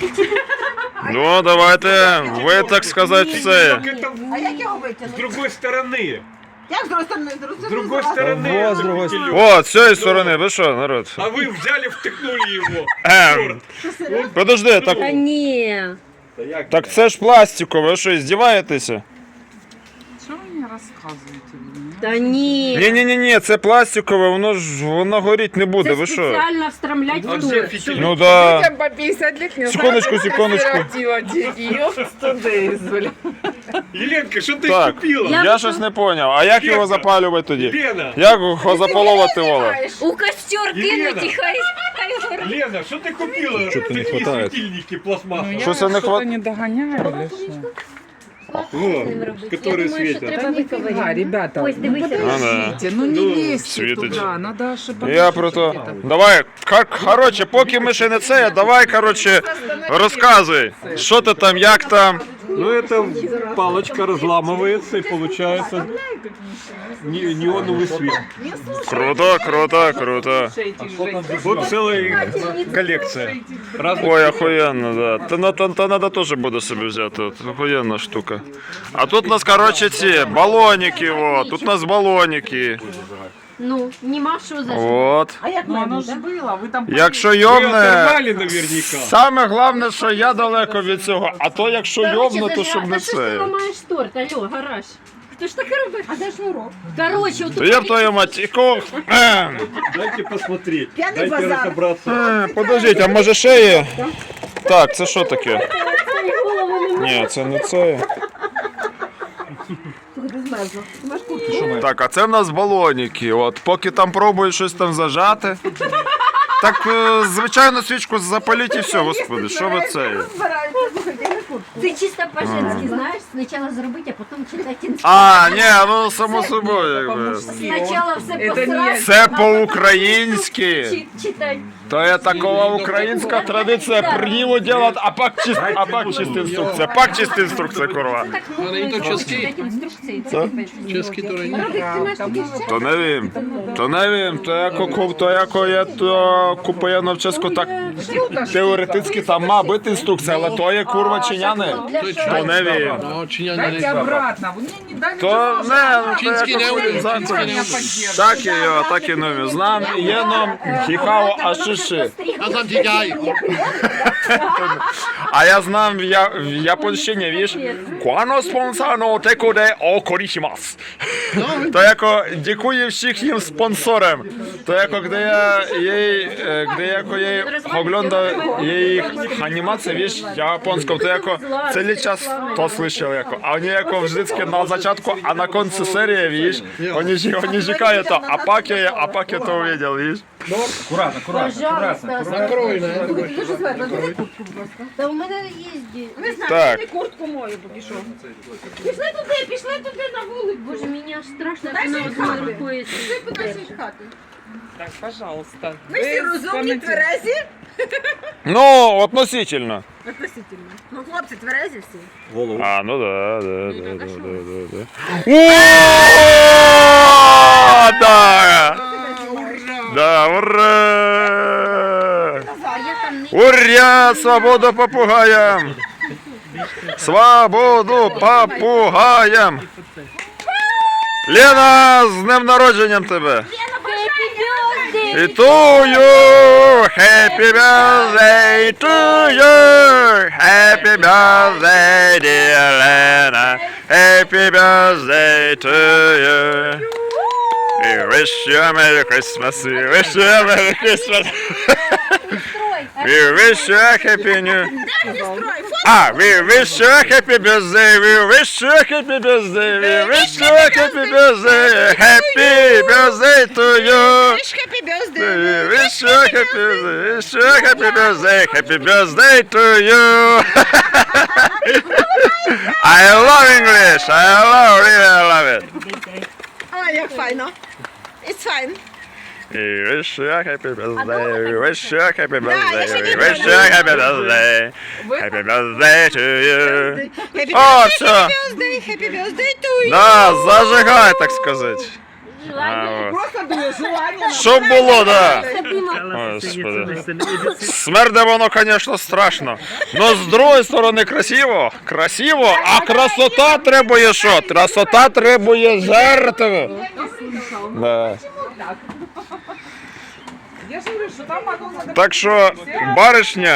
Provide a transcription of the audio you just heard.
Ну, давайте, ви так сказати, все. Как это в- А як його с витягнути? другой стороны. Як з другої сторони? С другой стороны. Вот, с это другой фитилек. О, з цієї сторони, ви що, народ? А вы взяли, втыкнули его. Ем, подожди, так, Та ні. так це ж пластикове, ви що, здіваєтеся? Что вы мне рассказываете? блин? Та ні. Ні-ні-ні, це пластикове, воно ж воно горіть не буде, Це ви що? спеціально встромлять А в где тур. фитилек? Ну да. Людям по 50 лет не Секундочку, секундочку. Ёпстудейзвали. Еленка, что ты Так, купила? Я- я щось не поняв. А як його запалювати тоді? Лена, Як його запалувати вола? У костер Елена. кинуть і хай. хай горить. Лена, что ты купила? Что-то не Такие хватает. светильники Ну, пластмассовые. я Что це не что-то хват- не догоняю или что? Ним робити? которые Я думаю, що светят. треба Да виковиряти. ребята. Ось, ну дивися. подождите, ну не Ну, лезьте туда, надо ошибаться. Я про то. Давай, как, короче, поки ми ще не це, давай, короче, розказуй. Що ти там, як там? Ну, это палочка разламывается и получается не- неоновый свет. Круто, круто, круто. Вот целая коллекция. Разных Ой, охуєнно, да. Та, на- та, та надо теж буде собі взяти. От, охуєнна штука. А тут у нас, короче, ці балоніки, о, тут у нас балоніки. Ну, нема що за що. От. А як Ну має оно бути? ж было, вы там... Якщо Вы йовне, оторвали наверняка. саме головне, що я далеко від цього, а то якщо йовне, то щоб не Та що ж ти це. ламаєш торт, алло, гараж. Хто ж таке робить? А де шнурок? Короче, То отут я б твою мать, іко... Ем. Дайте посмотреть. Пьяный Дайте базар. разобраться. Е, Подождіть, а може ще є? Так, це що таке? Ні, це не це. Так, а це в нас балоніки. От поки там пробують щось там зажати. Так, е, звичайно, свічку запаліть і все, господи, що ви це? Не. Ти чисто по-женськи знаєш, спочатку зробити, а потім читати інструкцію. А, ні, ну само собою, якби. Спочатку все Это посрати, Це по-українськи. чи- То є такова українська традиція приліву делать, а пак чист, а пак чиста інструкція. Пак чиста інструкція, курва. Так, ну, читати інструкції. Це Чеський то То не wiem, to nie wiem, to jako, ku- to jako je wczesku tak teoretycznie tam ma być instrukcja, ale to je kurwa czyniane. To nie wiem. No, czynianie Дайте обратно, мне не дали To ничего не, ну to Chiński jako nie umiem, kurwa, chiński nie umiem. Takie jo, takie nie wiem. Znam jedną chichało a szyszy. A tam ja znam w, ja, w japońszczyźnie, wiesz, Kwano sponsano teko de okorishimasu. To jako dziękuję wszystkim sponsorem. To jako gdy ja jej, e, gdy jako jej ogląda jej animację, wiesz, japońską, to jako cały czas to słyszał jako, a oni jako wżdyckie na zaczątku, a na końcu serii, wiesz, oni, oni rzekają to, a pakie, a pakie to uwiedział, wiesz. Пожалуйста. Накрой, не? Дуже зверху, дай куртку, будь ласка. Та у мене є. Не знаю, Так. я куртку мою поки що. Пішли туди, пішли туди на вулицю. Боже, мені аж страшно, Дай як вона сіль одною хати. рукою. Ти куди сіль хати? Так, пожалуйста. Ми всі розумні, тверезі. Ну, относительно. Относительно. Ну, хлопці, тверезі всі. А, ну да, да, да, да, да, да, да. О, да! Ура! А не Ура! Свободу попугаям! Свободу попугаям! Лена, з днем народженням тебе! І to you! Happy birthday to you! Happy birthday, dear Lena! Happy birthday to you! We wish you a Merry Christmas! We wish you a Merry Christmas! We wish you a Happy New... Ah, we wish you a Happy Birthday! We wish you a Happy Birthday! We wish you a Happy Birthday! Happy Birthday to you! Happy birthday. We wish you a happy birthday, wish you a happy birthday, happy birthday to you. I love English. I love, really I love it. А, як файно. It's fine. We wish you a happy birthday. We wish you a happy birthday. We wish you a happy birthday. Happy birthday to you. Happy О, birthday, все. happy birthday, happy birthday to you. Да, зажигай, так сказать. А, Просто дує желання. Щоб було, да. Дима. Смерде воно, звісно, страшно. Но з другої сторони красиво. Красиво, а красота требує що? Красота требує жертви. Да. Так що, баришня,